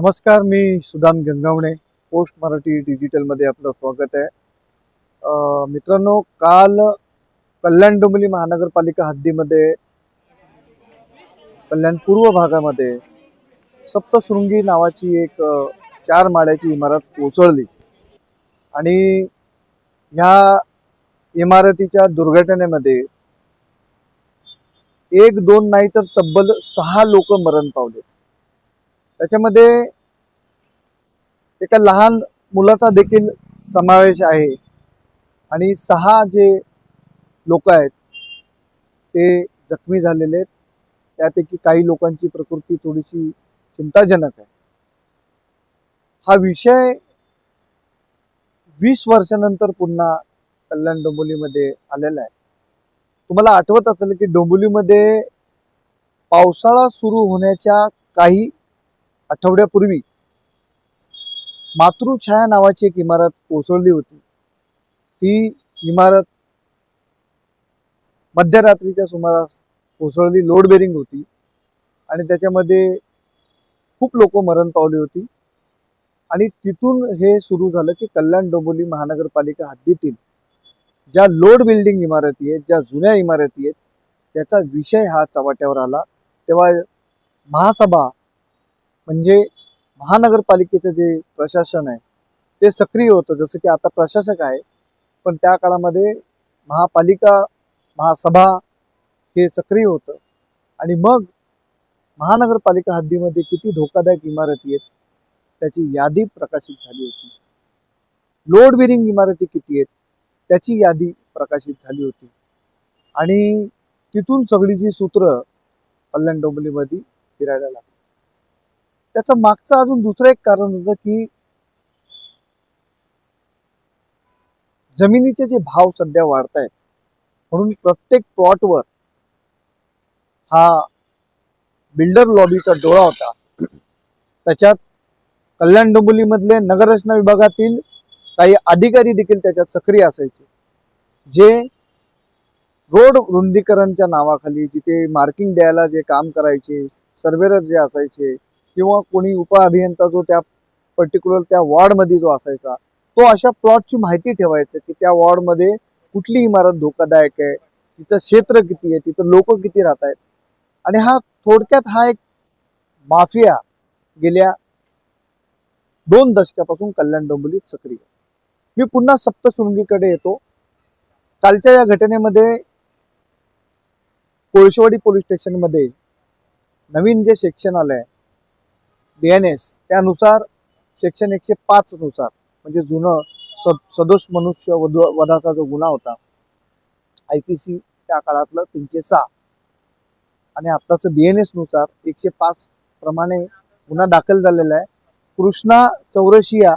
नमस्कार मी सुदाम गंगावणे पोस्ट मराठी डिजिटलमध्ये आपलं स्वागत आहे. मित्रांनो काल कल्याण डोंबिवली महानगरपालिका हद्दीमध्ये कल्याण पूर्व भागामध्ये सप्तशृंगी नावाची एक चार माळ्याची इमारत कोसळली. आणि ह्या इमारतीच्या दुर्घटनेमध्ये एक दोन नाही तर तब्बल सहा लोक मरण पावले. त्याच्यामध्ये एका लहान मुलाचा देखील समावेश आहे. आणि सहा जे लोक आहेत ते जखमी झालेले आहेत. त्यापैकी काही लोकांची प्रकृती थोडीशी चिंताजनक आहे. हा विषय वीस वर्षानंतर पुन्हा कल्याण डोंबोलीमध्ये आलेला आहे. तुम्हाला आठवत असेल की डोंबोलीमध्ये पावसाळा सुरू होण्याच्या काही आठवड्यापूर्वी मातृछाया नावाची एक इमारत कोसळली होती. ती इमारत मध्यरात्रीच्या सुमारास कोसळली लोड बेरिंग होती आणि त्याच्यामध्ये खूप लोक मरण पावली होती. आणि तिथून हे सुरू झालं की कल्याण डोंबिवली महानगरपालिका हद्दीतील ज्या लोड बिल्डिंग इमारती आहेत ज्या जुन्या इमारती आहेत त्याचा विषय हा चव्हाट्यावर आला. तेव्हा महासभा म्हणजे महानगरपालिकेचं जे प्रशासन आहे ते सक्रिय होतं. जसं की आता प्रशासक आहे पण त्या काळामध्ये महापालिका महासभा हे सक्रिय होतं. आणि मग महानगरपालिका हद्दीमध्ये किती धोकादायक इमारती आहेत त्याची यादी प्रकाशित झाली होती. लोड बेरिंग इमारती किती आहेत त्याची यादी प्रकाशित झाली होती. आणि तिथून सगळी जी सूत्र कल्याण डोंबलीमध्ये फिरायला लागली. त्याचं मागचं अजून दुसरं एक कारण होतं की जमिनीचे जे भाव सध्या वाढत आहेत म्हणून प्रत्येक प्लॉटवर हा बिल्डर लॉबीचा डोळा होता. त्याच्यात कल्याण डोंबिवलीमधले नगररचना विभागातील काही अधिकारी देखील त्याच्यात सक्रिय असायचे. जे रोड रुंदीकरणच्या नावाखाली जिथे मार्किंग द्यायला जे काम करायचे सर्वेर जे असायचे किंवा कोणी उपअभियंता जो त्या पर्टिक्युलर त्या वॉर्डमध्ये जो असायचा तो अशा प्लॉटची माहिती ठेवायचं की त्या वॉर्डमध्ये कुठली इमारत धोकादायक आहे तिचं क्षेत्र किती आहे तिथं लोक किती राहत आहेत. आणि हा थोडक्यात हा एक माफिया गेल्या दोन दशकापासून कल्याण डोंबिवलीत सक्रिय. मी पुन्हा सप्तशृंगीकडे येतो. कालच्या या घटनेमध्ये कोळशेवाडी पोलीस स्टेशनमध्ये नवीन जे सेक्शन आलंय बी एन एस त्यानुसार सेक्शन एकशे पाच नुसार म्हणजे जुनं स सदोष मनुष्य वध वधाचा जो गुन्हा होता आय पी सी त्या काळातलं तीनशे सहा. आणि आत्ताचं बी एन एसनुसार एकशे पाच प्रमाणे गुन्हा दाखल झालेला आहे. कृष्णा चौरशिया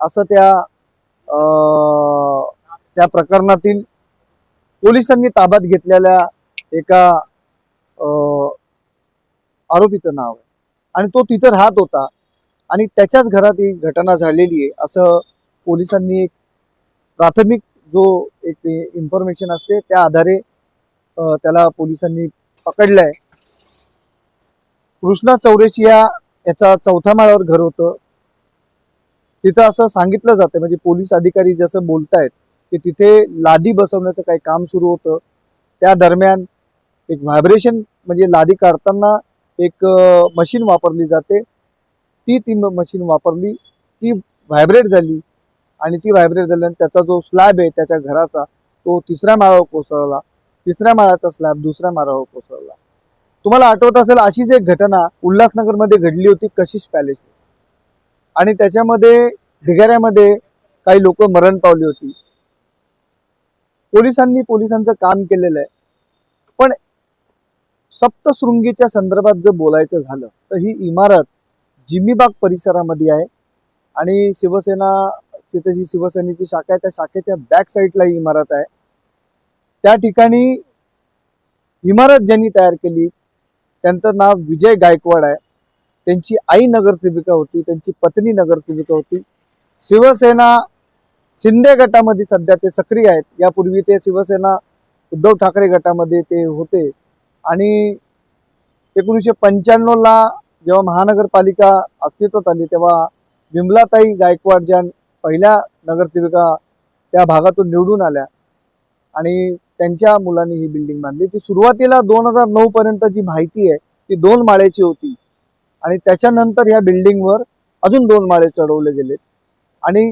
असं त्या त्या प्रकरणातील पोलिसांनी ताब्यात घेतलेल्या एका आरोपीचं नाव आहे. आणि तो तिथं राहत होता. आणि त्याच्याच घरात ही घटना झालेली आहे. असं पोलिसांनी एक प्राथमिक जो एक इन्फॉर्मेशन असते त्या आधारे त्याला पोलिसांनी पकडलंय. कृष्णा चौरेशिया याचा चौथ्या माळावर घर होतं. तिथं असं सांगितलं जातं म्हणजे पोलीस अधिकारी जसं बोलतायत की तिथे लादी बसवण्याचं काही काम सुरू होतं. त्या दरम्यान एक व्हायब्रेशन म्हणजे लादी काढताना एक मशीन वापरली जाते. ती ती मशीन वापरली ती व्हायब्रेट झाली आणि ती व्हायब्रेट झाल्यानंतर त्याचा जो स्लॅब आहे त्याच्या घराचा तो तिसऱ्या माळावर कोसळला. तिसऱ्या माळाचा स्लॅब दुसऱ्या माळावर कोसळला. तुम्हाला आठवत असेल अशीच एक घटना उल्हासनगरमध्ये घडली होती कशिश पॅलेस आणि त्याच्यामध्ये ढिगाऱ्यामध्ये काही लोक मरण पावली होती. पोलिसांनी पोलिसांचं काम केलेलं आहे. पण सप्तशृंगीच्या संदर्भात जर बोलायचं झालं तर ही इमारत जिमीबाग परिसरामध्ये आहे. आणि शिवसेना तिथे जी शिवसेनेची शाखा आहे त्या शाखेच्या बॅक साईडला ही इमारत आहे. त्या ठिकाणी इमारत ज्यांनी तयार केली त्यांचं नाव विजय गायकवाड आहे. त्यांची आई नगरसेविका होती त्यांची पत्नी नगरसेविका होती. शिवसेना शिंदे गटामध्ये सध्या ते सक्रिय आहेत. यापूर्वी ते शिवसेना उद्धव ठाकरे गटामध्ये ते होते. आणि एकोणीसशे पंच्याण्णवला जेव्हा महानगरपालिका अस्तित्वात आली तेव्हा विमलाताई गायकवाड ज्या पहिल्या नगरसेविका त्या भागातून निवडून आल्या आणि त्यांच्या मुलांनी ही बिल्डिंग बांधली. ती सुरुवातीला दोन हजार नऊ पर्यंत जी माहिती आहे ती दोन माळ्याची होती. आणि त्याच्यानंतर ह्या बिल्डिंगवर अजून दोन माळे चढवले गेले आणि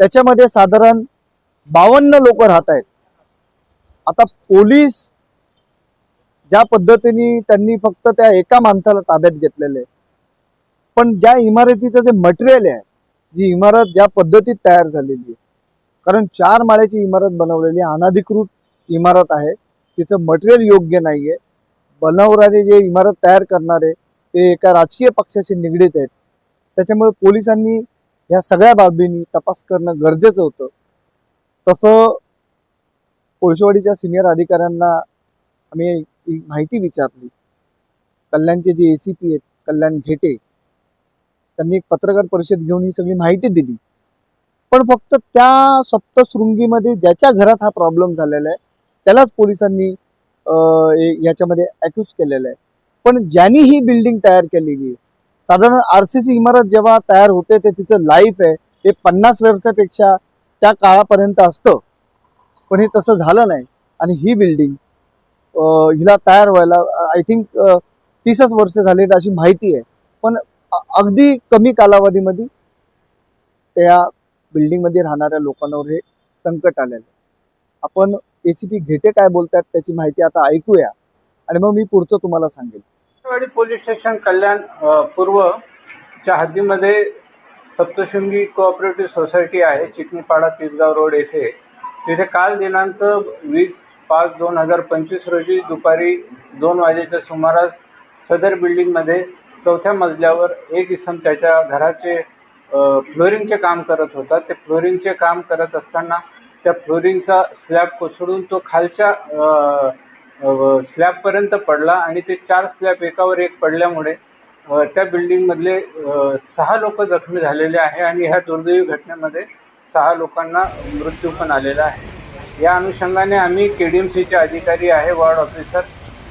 त्याच्यामध्ये साधारण बावन्न लोक राहत आहेत. आता पोलीस ज्या पद्धतीने त्यांनी फक्त त्या एका माणसाला ताब्यात घेतलेले आहे. पण ज्या इमारतीचं जे मटेरियल आहे जी इमारत ज्या पद्धतीत तयार झालेली आहे कारण चार माळ्याची इमारत बनवलेली अनाधिकृत अनधिकृत इमारत आहे तिचं मटेरियल योग्य नाहीये. बनवणारे जे इमारत तयार करणारे ते एका राजकीय पक्षाशी निगडीत आहेत. त्याच्यामुळे पोलिसांनी या सगळ्या बाबींनी तपास करणं गरजेचं होतं. तसं कोळशेवाडीच्या सिनियर अधिकाऱ्यांना आम्ही माहिती विचारली. कल्याणचे जे पी आहेत कल्याण घेटे त्यांनी एक पत्रकार परिषद घेऊन ही सगळी माहिती दिली. पण फक्त त्या सप्तशृंगीमध्ये ज्याच्या घरात हा प्रॉब्लेम झालेला आहे त्यालाच पोलिसांनी याच्यामध्ये अक्यूज केलेलं आहे. पण ज्यांनी ही बिल्डिंग तयार केलेली आहे साधारण आर सी सी इमारत जेव्हा तयार होते ते तिचं लाईफ आहे. हे पन्नास वर्षापेक्षा त्या काळापर्यंत असतं. पण हे तसं झालं नाही. आणि ही बिल्डिंग हिला तयार व्हायला आय थिंक तीसच वर्ष झालीत अशी माहिती आहे. पण अगदी कमी कालावधीमध्ये त्या बिल्डिंगमध्ये राहणाऱ्या लोकांवर हे संकट आलेलं आहे. आपण एसीपी घेते काय बोलतात त्याची माहिती आता ऐकूया. आणि मग मी पुढचं तुम्हाला सांगेल. वाडी पोलीस स्टेशन कल्याण पूर्वच्या हद्दीमध्ये सप्तशृंगी कोऑपरेटिव्ह सोसायटी आहे चिकणीपाडा तिसगाव रोड येथे. तिथे काल दिनांक वीस पाच दोन हजार पंचवीस रोजी दुपारी दोन वाजेच्या सुमारास सदर बिल्डिंगमध्ये चौथ्या मजल्यावर एक इसम त्याच्या घराचे फ्लोरिंगचे काम करत होता. ते फ्लोरिंगचे काम करत असताना त्या फ्लोरिंगचा स्लॅब कोसळून तो खालच्या स्लॅबपर्यंत पडला आणि ते चार स्लॅब एकावर एक पडल्यामुळे त्या बिल्डिंगमधले सहा लोक जखमी झालेले आहे आणि ह्या दुर्दैवी घटनेमध्ये सहा लोकांना मृत्यू पण आलेला आहे. या अनुषंगाने आम्ही के डी एम सीचे अधिकारी आहे वार्ड ऑफिसर.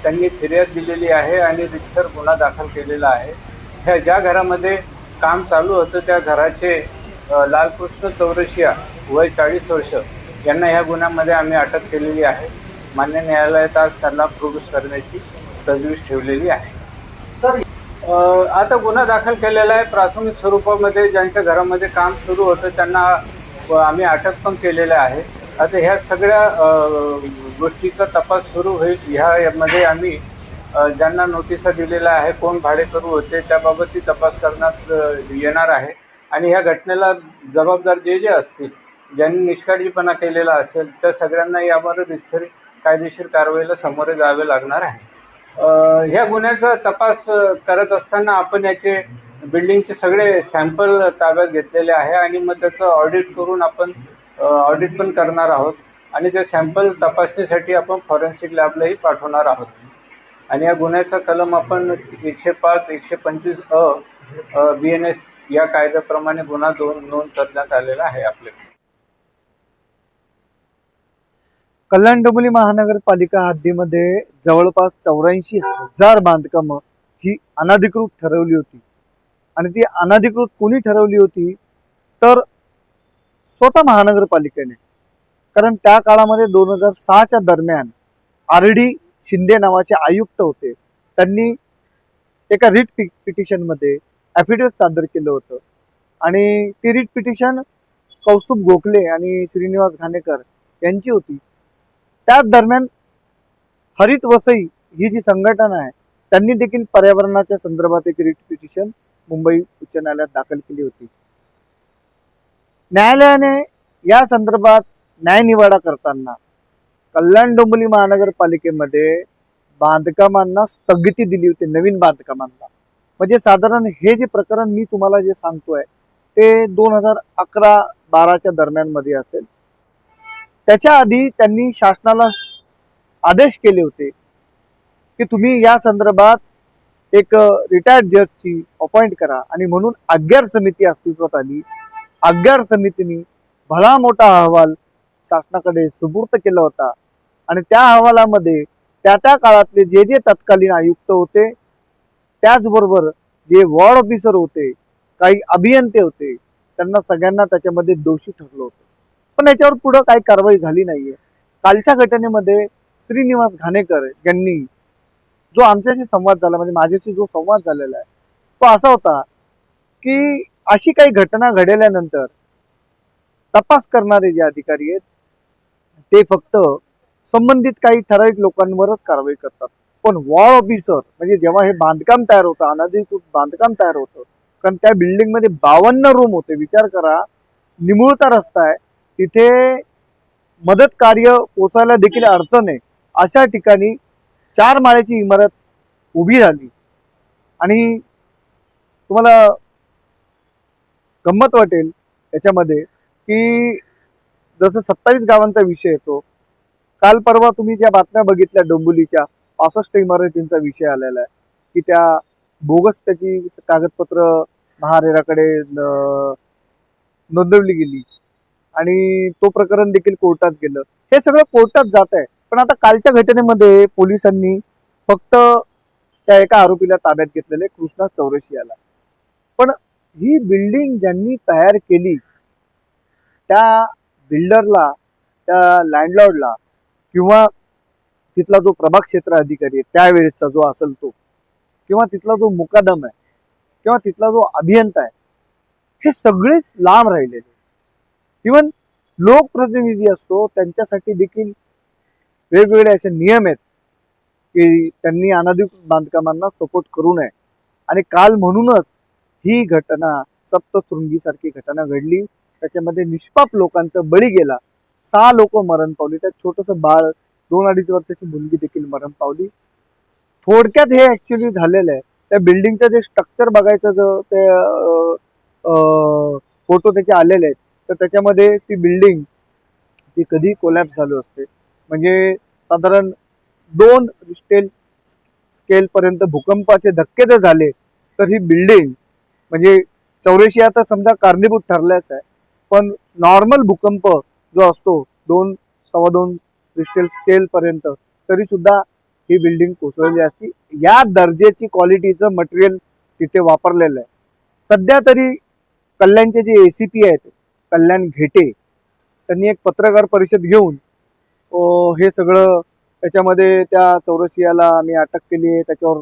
त्यांनी फिर्याद दिलेली आहे आणि रिक्सर गुन्हा दाखल केलेला आहे. ह्या ज्या घरामध्ये काम चालू होतं त्या घराचे लालकृष्ण चौरशिया वय चाळीस वर्ष यांना ह्या गुन्ह्यामध्ये आम्ही अटक केलेली आहे. मान्य न्यायालयात आज त्यांना प्रोड्यूस करण्याची तजवीज ठेवलेली आहे. तर आता गुन्हा दाखल केलेला आहे. प्राथमिक स्वरूपामध्ये ज्यांच्या घरामध्ये काम सुरू होतं त्यांना आम्ही अटक पण केलेल्या आहे. आता ह्या सगळ्या गोष्टीचा तपास सुरू होईल. ह्यामध्ये आम्ही ज्यांना नोटिसा दिलेल्या आहे कोण भाडेकरू होते त्याबाबतही तपास करण्यात येणार आहे. आणि ह्या घटनेला जबाबदार जे जे असतील ज्यांनी निष्काळजीपणा केलेला असेल त्या सगळ्यांना यावर रितसर कायदेशीर कारवाईला सामोरे जावे लागणार आहे. ह्या गुन्ह्याचा तपास करत असताना आपण याचे बिल्डिंगचे सगळे सॅम्पल ताब्यात घेतलेले आहे आणि मग त्याचं ऑडिट करून आपण ऑडिट पण करणार आहोत. आणि ते सॅम्पल तपासणीसाठी आपण फॉरेन्सिक लॅबलाही पाठवणार आहोत. आणि या गुन्ह्याचा कलम आपण एकशे पाच एकशे पंचवीस अ बी एन एस या कायद्याप्रमाणे गुन्हा दोन नोंद करण्यात आलेला आहे आपल्याकडे कल्याण डोंबिवली महानगरपालिका हद्दीमध्ये जवळपास चौऱ्याऐंशी हजार बांधकामं ही अनधिकृत ठरवली होती. आणि ती अनधिकृत कोणी ठरवली होती? तर स्वतः महानगरपालिकेने. कारण त्या काळामध्ये दोन हजार सहाच्या दरम्यान आर डी शिंदे नावाचे आयुक्त होते. त्यांनी एका रिट पि पिटिशनमध्ये ॲफिडेविट सादर केलं होतं. आणि ती रिट पिटिशन कौस्तुभ गोखले आणि श्रीनिवास घाणेकर यांची होती. त्याच दरम्यान हरित वसई ही जी संघटना आहे त्यांनी देखील पर्यावरणाच्या संदर्भात एक रिट पिटिशन मुंबई उच्च न्यायालयात दाखल केली होती. न्यायालयाने या संदर्भात न्यायनिवाडा करताना कल्याण डोंबिवली महानगरपालिकेमध्ये बांधकामांना स्थगिती दिली होती नवीन बांधकामांना. म्हणजे साधारण हे जे प्रकरण मी तुम्हाला जे सांगतोय ते दोन हजार अकरा बाराच्या दरम्यानमध्ये असेल. त्याच्या आधी त्यांनी शासनाला आदेश केले होते की तुम्ही या संदर्भात एक रिटायर्ड जजची अपॉइंट करा आणि म्हणून अग्यार समिती अस्तित्वात आली. अग्यार समितीने भला मोठा अहवाल शासनाकडे सुपूर्त केला होता. आणि त्या अहवालामध्ये त्या त्या काळातले जे जे तत्कालीन आयुक्त होते त्याचबरोबर जे वॉर्ड ऑफिसर होते काही अभियंते होते त्यांना सगळ्यांना त्याच्यामध्ये दोषी ठरलं होतं. पण याच्यावर पुढं काही कारवाई झाली नाहीये. कालच्या घटनेमध्ये श्रीनिवास घाणेकर यांनी जो आमच्याशी संवाद झाला म्हणजे माझ्याशी जो संवाद झालेला आहे तो असा होता की अशी काही घटना घडल्यानंतर तपास करणारे जे अधिकारी आहेत ते फक्त संबंधित काही ठराविक लोकांवरच कारवाई करतात. पण वॉर ऑफिसर म्हणजे जेव्हा हे बांधकाम तयार होतं अनधिकृत बांधकाम तयार होतं कारण त्या बिल्डिंगमध्ये बावन्न रूम होते. विचार करा निमुळता रस्ता आहे. तिथे मदत कार्य पोचायला देखील अडचण आहे. अशा ठिकाणी चार माळ्याची इमारत उभी झाली आणि तुम्हाला गंमत वाटेल याच्यामध्ये की जसं सत्तावीस गावांचा विषय येतो. काल परवा तुम्ही ज्या बातम्या बघितल्या डोंबुलीच्या पासष्ट इमारतींचा विषय आलेला आहे. की त्या बोगस त्याची कागदपत्र महारेराकडे नोंदवली गेली. आणि तो प्रकरण देखील कोर्टात गेलं. हे सगळं कोर्टात जात आहे. पण आता कालच्या घटनेमध्ये पोलिसांनी फक्त त्या एका आरोपीला ताब्यात घेतलेले कृष्णा चौरशी याला पण ही बिल्डिंग ज्यांनी तयार केली त्या बिल्डरला त्या लँडलॉर्डला किंवा तिथला जो प्रभाग क्षेत्र अधिकारी आहे त्यावेळेसचा जो असेल तो किंवा तिथला जो मुकादम आहे किंवा तिथला जो अभियंता आहे हे सगळेच लांब राहिलेले इवन लोकप्रतिनिधी असतो त्यांच्यासाठी देखील वेगवेगळे असे नियम आहेत की त्यांनी अनधिकृत बांधकामांना सपोर्ट करू नये. आणि काल म्हणूनच ही घटना सप्तशृंगीसारखी घटना घडली. त्याच्यामध्ये निष्पाप लोकांचा बळी गेला. सहा लोक मरण पावली. त्यात छोटस बाळ दोन अडीच वर्षाची मुलगी देखील मरण पावली. थोडक्यात हे ऍक्च्युली झालेलं आहे. त्या बिल्डिंगचं जे स्ट्रक्चर बघायचं जो ते फोटो त्याचे आलेले आहेत. तर त्याच्यामध्ये ती बिल्डिंग ती कधी कोलॅप्स झाली असते. म्हणजे साधारण दोन रिस्टेल स्केलपर्यंत भूकंपाचे धक्के जर झाले तर ही बिल्डिंग म्हणजे चौऱ्याऐंशी आता समजा कारणीभूत ठरल्याच आहे. पण नॉर्मल भूकंप जो असतो दोन सव्वा दोन रिस्टेल स्केल पर्यंत तरी सुद्धा ही बिल्डिंग कोसळली असती. या दर्जाची क्वालिटीचं मटेरियल तिथे वापरलेलं आहे. सध्या तरी कल्याणचे जे पी आहेत कल्याण घेटे त्यांनी एक पत्रकार परिषद घेऊन हे सगळं त्याच्यामध्ये त्या चौरसियाला आम्ही अटक केली आहे त्याच्यावर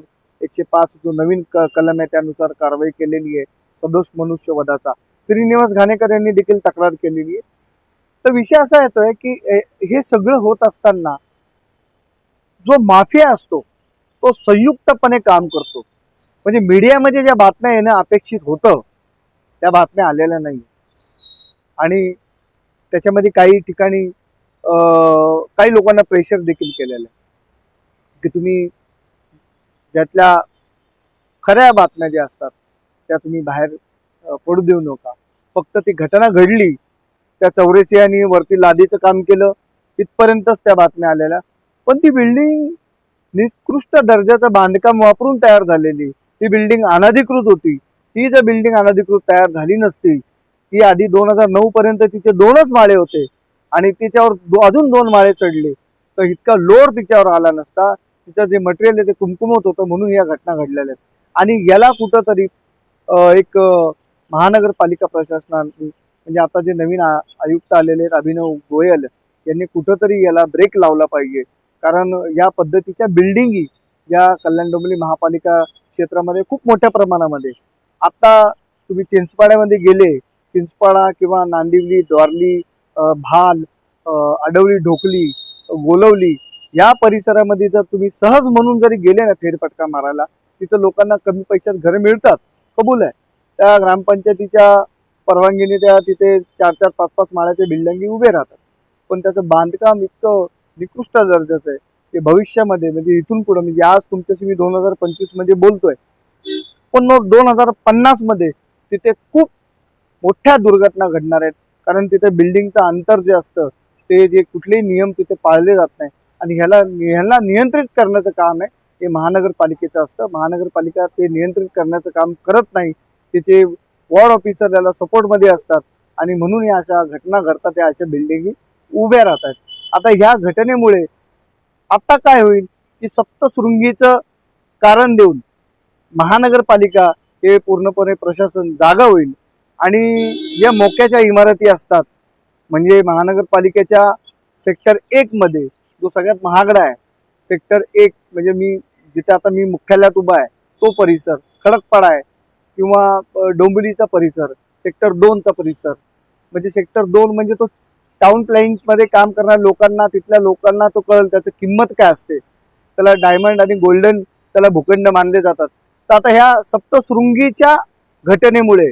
एकशे पाच जो नवीन कलम आहे त्यानुसार कारवाई केलेली आहे. सदोष मनुष्यवधाचा. श्रीनिवास घाणेकर यांनी देखील तक्रार केलेली आहे. तर विषय असा येतोय की हे सगळं होत असताना जो माफिया असतो तो संयुक्तपणे काम करतो. म्हणजे मीडियामध्ये ज्या बातम्या येणं अपेक्षित होतं त्या बातम्या आलेल्या नाही. आणि त्याच्यामध्ये काही ठिकाणी काही लोकांना प्रेशर देखील केलेलं आहे. की तुम्ही ज्यातल्या खऱ्या बातम्या ज्या असतात त्या तुम्ही बाहेर पडू देऊ नका. फक्त ती घटना घडली त्या चौरेचे आणि वरती लादीचं काम केलं तिथपर्यंतच त्या बातम्या आलेल्या. पण ती बिल्डिंग निकृष्ट दर्जाचं बांधकाम वापरून तयार झालेली. ती बिल्डिंग अनधिकृत होती. ती जर बिल्डिंग अनधिकृत तयार झाली नसती ती आधी दोन हजार नऊ पर्यंत तिचे दोनच माळे होते आणि तिच्यावर दो- अजून दोन माळे चढले. तर इतका लोड तिच्यावर आला नसता तिचं जे मटेरियल आहे ते कुमकुमत होतं म्हणून या घटना घडलेल्या आहेत. आणि याला कुठंतरी एक महानगरपालिका प्रशासनाने म्हणजे आता जे नवीन आयुक्त आलेले आहेत अभिनव गोयल यांनी कुठंतरी याला ब्रेक लावला पाहिजे. कारण या पद्धतीच्या बिल्डिंगी या कल्याण डोंबिवली महापालिका क्षेत्रामध्ये खूप मोठ्या प्रमाणामध्ये आता तुम्ही चिंचपाड्यामध्ये गेले चिंचपाडा किंवा नांदिवली द्वारली भाल अडवली ढोकली गोलवली या परिसरामध्ये जर तुम्ही सहज म्हणून जरी गेले ना फेरफटका मारायला तिथं लोकांना कमी पैशात घरं मिळतात. कबूल आहे. त्या ग्रामपंचायतीच्या परवानगीने त्या तिथे चार चार पाच पाच माळ्याचे बिल्डिंगी उभे राहतात. पण त्याचं बांधकाम इतकं निकृष्ट दर्जाचं आहे की भविष्यामध्ये म्हणजे इथून पुढं म्हणजे आज तुमच्याशी मी दोन हजार पंचवीसमध्ये बोलतोय. पण मग दोन हजार पन्नासमध्ये तिथे खूप मोठ्या दुर्घटना घडणार आहेत. कारण तिथे बिल्डिंगचं अंतर जे असतं ते जे कुठलेही नियम तिथे पाळले जात नाही आणि ह्याला ह्याला नियंत्रित करण्याचं काम आहे. हे महानगरपालिकेचं असतं. महानगरपालिका ते नियंत्रित करण्याचं काम करत नाही. तिचे वॉर्ड ऑफिसर याला सपोर्टमध्ये असतात. आणि म्हणून या अशा घटना घडतात. या अशा बिल्डिंगी उभ्या राहतात. आता ह्या घटनेमुळे आता काय होईल? की सप्तशृंगीचं कारण देऊन महानगरपालिका हे पूर्णपणे प्रशासन जागा होईल. आणि या मोक्याच्या इमारती असतात. म्हणजे महानगरपालिकेच्या सेक्टर एकमध्ये जो सगळ्यात महागडा आहे सेक्टर एक म्हणजे मी जिथे आता मी मुख्यालयात उभा आहे तो परिसर खडकपाडा आहे किंवा अ, डोंबिवलीचा परिसर सेक्टर दोनचा परिसर. म्हणजे सेक्टर दोन म्हणजे तो टाउन प्लॅनिंगमध्ये काम करणाऱ्या लोकांना तिथल्या लोकांना तो कळेल त्याचं किंमत काय असते. त्याला डायमंड आणि गोल्डन त्याला भूखंड मानले जातात. तर आता ह्या सप्तशृंगीच्या घटनेमुळे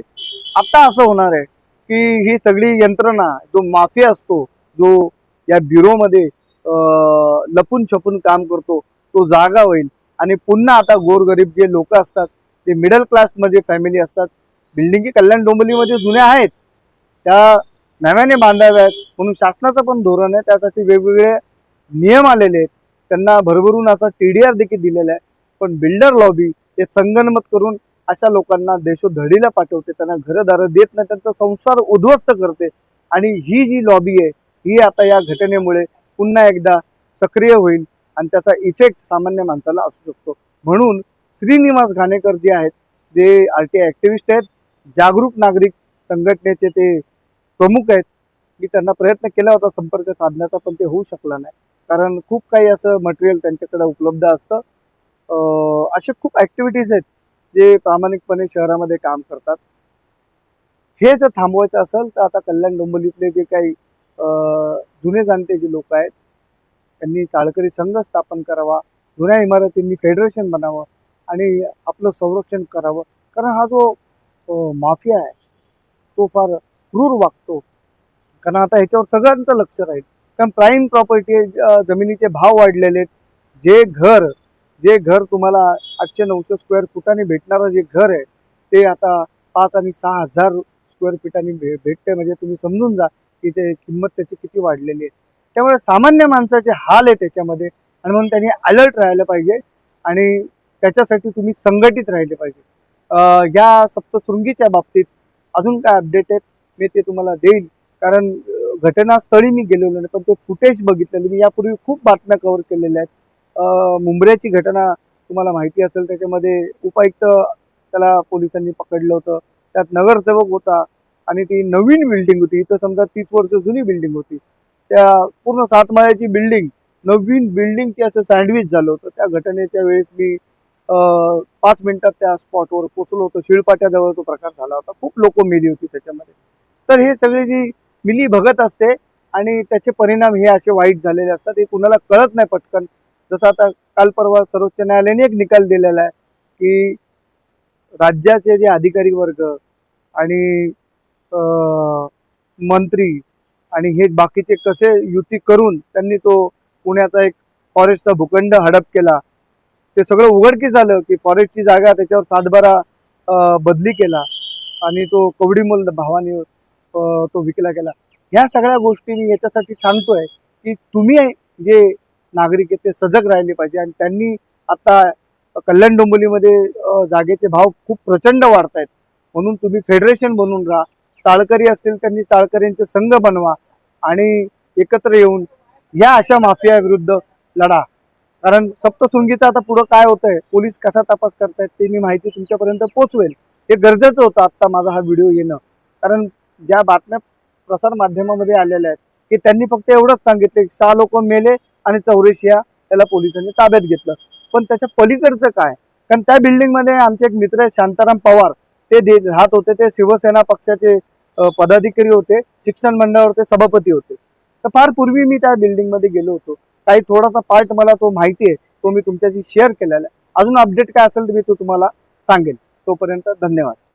आता असं होणार आहे की ही सगळी यंत्रणा जो माफिया असतो जो या ब्युरोमध्ये लपून छपून काम करतो तो जागा होईल. आणि पुन्हा आता गोरगरीब जे लोक असतात ते मिडल क्लासमध्ये फॅमिली असतात बिल्डिंगी कल्याण डोंबिवलीमध्ये जुन्या आहेत. त्या नव्याने बांधाव्यात. म्हणून शासनाचं पण धोरण आहे. त्यासाठी वेगवेगळे नियम आलेले आहेत. त्यांना भरभरून आता टी डी आर देखील दिलेला आहे. पण बिल्डर लॉबी हे संगनमत करून अशा लोकांना देशोधडीला पाठवते. त्यांना घरदारं देत नाही. त्यांचा संसार उद्ध्वस्त करते. आणि ही जी लॉबी आहे ही आता या घटनेमुळे पुन्हा एकदा सक्रिय होईल आणि त्याचा इफेक्ट सामान्य माणसाला असू शकतो. म्हणून श्रीनिवास घाणेकर जे आहेत जे आर टी आय ॲक्टिव्हिस्ट आहेत जागरूक नागरिक संघटनेचे ते प्रमुख आहेत. मी त्यांना प्रयत्न केला होता संपर्क साधण्याचा पण ते होऊ शकला नाही. कारण खूप काही असं मटेरियल त्यांच्याकडे उपलब्ध असतं. असे खूप ॲक्टिव्हिटीज आहेत जे प्रामाणिकपणे शहरामध्ये काम करतात. हे जर थांबवायचं असेल तर आता कल्याण डोंबिवलीतले जे काही जुने जाणते जे लोक आहेत त्यांनी चाळकरी संघ स्थापन करावा जुन्या इमारतींनी फेडरेशन बनावं आणि आपलं संरक्षण करावं. कारण हा जो माफिया आहे तो फार क्रूर वागतो. कारण आता ह्याच्यावर सगळ्यांचं लक्ष राहील. कारण प्राईम प्रॉपर्टी जमिनीचे भाव वाढलेले आहेत. जे घर जे घर तुम्हाला आठशे नऊशे स्क्वेअर फुटाने भेटणारं जे घर आहे ते आता पाच आणि सहा हजार स्क्वेअर फिटाने भे भेटते म्हणजे तुम्ही समजून जा तिथे किंमत त्याची किती वाढलेली आहे. त्यामुळे सामान्य माणसाचे हाल आहे त्याच्यामध्ये आणि म्हणून त्यांनी अलर्ट राहिलं पाहिजे आणि त्याच्यासाठी तुम्ही संघटित राहिले पाहिजे. या सप्तशृंगीच्या बाबतीत अजून काय अपडेट आहेत मी ते तुम्हाला देईन कारण घटनास्थळी मी गेलेलो नाही पण ते फुटेज बघितलेलं. मी यापूर्वी खूप बातम्या कव्हर केलेल्या आहेत. मुंबऱ्याची घटना तुम्हाला माहिती असेल त्याच्यामध्ये उपायुक्त त्याला पोलिसांनी पकडलं होतं. त्यात नगरसेवक होता. आणि ती नवीन बिल्डिंग होती. इथं समजा तीस वर्ष जुनी बिल्डिंग होती. त्या पूर्ण सातमाळ्याची बिल्डिंग नवीन बिल्डिंग ती असं सँडविच झालं होतं. त्या घटनेच्या वेळेस मी पाच मिनिटात त्या स्पॉटवर पोचलो होतो. शिळपाट्याजवळ तो प्रकार झाला होता. खूप लोक मेली होती त्याच्यामध्ये. तर हे सगळी जी मिली भगत असते आणि त्याचे परिणाम हे असे वाईट झालेले असतात हे कुणाला कळत नाही पटकन. जसं आता काल परवा सर्वोच्च न्यायालयाने एक निकाल दिलेला आहे की राज्याचे जे अधिकारी वर्ग आणि मंत्री आणि हे बाकीचे कसे युती करून त्यांनी तो पुण्याचा एक फॉरेस्टचा भूखंड हडप केला. ते सगळं उघडकीस झालं की फॉरेस्टची जागा त्याच्यावर सातबारा बदली केला आणि तो कवडीमोल भावाने तो विकला गेला. ह्या सगळ्या गोष्टी मी याच्यासाठी सांगतोय की तुम्ही जे नागरिक आहेत ते सजग राहिले पाहिजे आणि त्यांनी आता कल्याण डोंबोलीमध्ये जागेचे भाव खूप प्रचंड वाढत आहेत म्हणून तुम्ही फेडरेशन बनून राहा. चाळकरी असतील त्यांनी चाळकरींचे संघ बनवा आणि एकत्र येऊन या अशा माफियाविरुद्ध लढा. कारण सप्तशृंगीचं आता पुढं काय होतंय पोलीस कसा तपास करतायत ते मी माहिती तुमच्यापर्यंत पोहोचवेल हे गरजेचं होतं आत्ता माझा हा व्हिडिओ येणं. कारण ज्या बातम्या प्रसार माध्यमामध्ये आलेल्या आहेत की त्यांनी फक्त एवढंच सांगितलं की सहा लोक मेले आणि चौऱ्याऐंशी या त्याला पोलिसांनी ताब्यात घेतलं. पण त्याच्या पलीकडचं काय? कारण त्या बिल्डिंगमध्ये आमचे एक मित्र शांताराम पवार ते दे राहत होते ते शिवसेना पक्षाचे पदाधिकारी होते शिक्षण मंडळावर ते सभापती होते. तर फार पूर्वी मी त्या बिल्डिंगमध्ये गेलो होतो. काही थोडासा पार्ट मला तो माहिती आहे तो मी तुमच्याशी शेअर केलेला आहे. अजून अपडेट काय असेल तर मी तो तुम्हाला सांगेन. तोपर्यंत धन्यवाद.